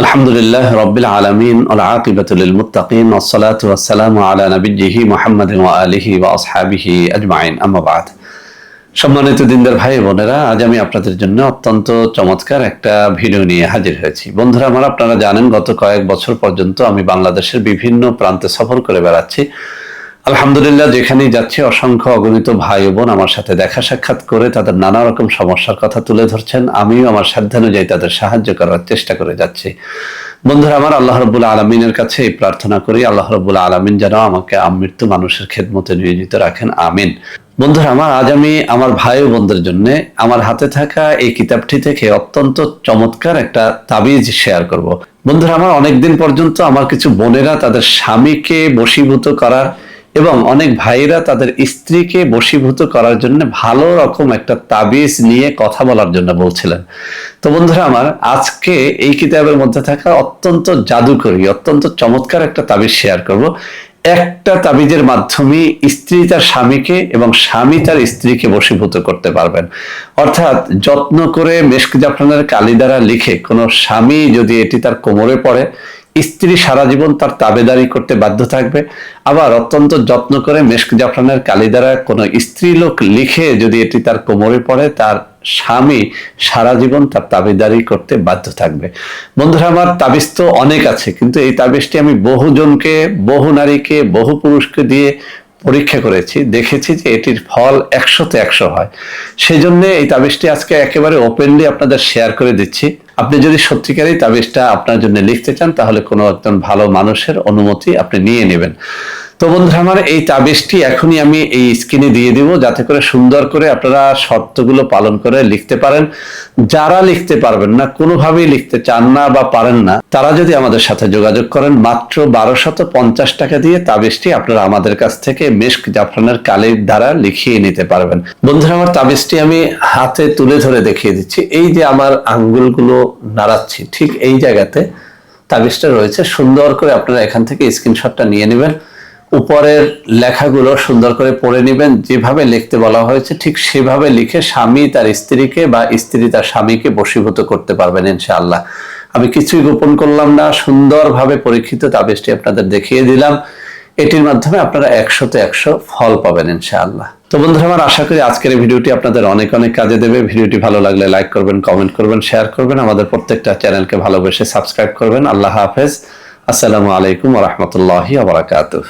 আলহামদুলিল্লাহ রবিল আলমিন আকিবাতুল মুতাকিন ওসলাত ওয়াসালাম আলা নবীজিহি মোহাম্মদ আলহি ওয়া আসহাবিহি আজমাইন। আমাবাদ সম্মানিত দিনদার ভাই বোনেরা, আজ আমি আপনাদের জন্য অত্যন্ত চমৎকার একটা ভিডিও নিয়ে হাজির হয়েছি। বন্ধুরা আমার, আপনারা জানেন, গত কয়েক বছর পর্যন্ত আমি বাংলাদেশের বিভিন্ন প্রান্তে সফর করে বেড়াচ্ছি। আলহামদুলিল্লাহ, যেখানেই যাচ্ছে, অসংখ্য অগণিত ভাই বোন আমার সাথে দেখা সাক্ষাৎ করে তাদের নানা রকম সমস্যার কথা তুলে ধরছেন। আমিও আমার সাধ্যানুযায়ী তাদের সাহায্য করার চেষ্টা করে যাচ্ছি। বন্ধুরা, আমার আল্লাহ রবুল্লা আলমিনের কাছে এই প্রার্থনা করি, আল্লাহ রবুল্লা আলমিন যেন আমাকে আমৃত্যু মানুষের খেদমতে নিয়োজিত রাখেন, আমিন। বন্ধুরা, আমার আজ আমি আমার ভাই ও বোনদের জন্য আমার হাতে থাকা এই কিতাবটি থেকে অত্যন্ত চমৎকার একটা তাবিজ শেয়ার করব। বন্ধুরা, আমার অনেকদিন পর্যন্ত আমার কিছু বোনেরা তাদের স্বামীকে বশীভূত করার এবং অনেক ভাইরা তাদের স্ত্রীকে বশীভূত করার জন্য ভালো রকম একটা তাবিজ নিয়ে কথা বলার জন্য বলছিলেন। তো বন্ধুরা আমার, আজকে এই কিতাবের মধ্যে থাকা অত্যন্ত জাদুকরী, অত্যন্ত চমৎকার একটা তাবিজ শেয়ার করব। একটা তাবিজের মাধ্যমে স্ত্রী তার স্বামীকে এবং স্বামী তার স্ত্রীকে বশীভূত করতে পারবেন। অর্থাৎ যত্ন করে মেশক জাফরানের কালি দ্বারা লিখে কোনো স্বামী যদি এটি তার কোমরে পড়ে স্ত্রী সারা জীবন তার তাবেদারি করতে বাধ্য থাকবে, আবার অত্যন্ত যত্ন করে মেশক জাফরানের কালী দ্বারা কোনো স্ত্রী লোক লিখে যদি এটি তার কোমরে পড়ে, তার স্বামী সারা জীবন তার তাবিদারি করতে বাধ্য থাকবে। বন্ধুরা আমার, তাবিজ তো অনেক আছে, কিন্তু এই তাবিজটি আমি বহুজনকে বহু নারীকে, বহু পুরুষকে দিয়ে পরীক্ষা করেছি, দেখেছি যে এটির ফল একশোতে একশো হয়। সেই জন্য এই তাবিজটি আজকে একেবারে ওপেনলি আপনাদের শেয়ার করে দিচ্ছি। আপনি যদি সত্যিকারই তাবিজটা আপনার জন্য লিখতে চান, তাহলে কোনো একজন ভালো মানুষের অনুমতি আপনি নিয়ে নেবেন। তো বন্ধুরা আমার এই তাবিজটি এখনই আমি এই স্ক্রিনে দিয়ে দিব, যাতে করে সুন্দর করে আপনারা শর্তগুলো পালন করে লিখতে পারেন। যারা লিখতে পারবেন না, কোনোভাবেই লিখতে চান না বা পারেন না, তারা যদি আমাদের সাথে যোগাযোগ করেন, মাত্র বারোশত পঞ্চাশ টাকা দিয়ে তাবিজটি আপনারা আমাদের কাছ থেকে মেশক জাফরানের কালির দ্বারা লিখিয়ে নিতে পারবেন। বন্ধুরা আমার তাবিজটি আমি হাতে তুলে ধরে দেখিয়ে দিচ্ছি। এই যে আমার আঙ্গুলগুলো নাড়াচ্ছি, ঠিক এই জায়গাতে তাবিজটা রয়েছে। সুন্দর করে আপনারা এখান থেকে স্ক্রিনশটটা নিয়ে নেবেন। উপরের লেখাগুলো সুন্দর করে পড়ে নেবেন। যেভাবে লিখতে বলা হয়েছে, ঠিক সেভাবে লিখে স্বামী তার স্ত্রীকে বা স্ত্রী তার স্বামীকে বশীভূত করতে পারবেন ইনশাআল্লাহ। আমি কিছুই গোপন করলাম না, সুন্দরভাবে পরীক্ষিত তাবিজটি আপনাদের দেখিয়ে দিলাম। এটির মাধ্যমে আপনারা একশোতে একশো ফল পাবেন ইনশাআল্লাহ। তো বন্ধুরা, আমার আশা করি আজকের এই ভিডিওটি আপনাদের অনেক অনেক কাজে দেবে। ভিডিওটি ভালো লাগলে লাইক করবেন, কমেন্ট করবেন, শেয়ার করবেন। আমাদের প্রত্যেকটা চ্যানেলকে ভালোবেসে সাবস্ক্রাইব করবেন। আল্লাহ হাফেজ। আসসালামু আলাইকুম রহমতুল্লাহি আবরাকাতুহ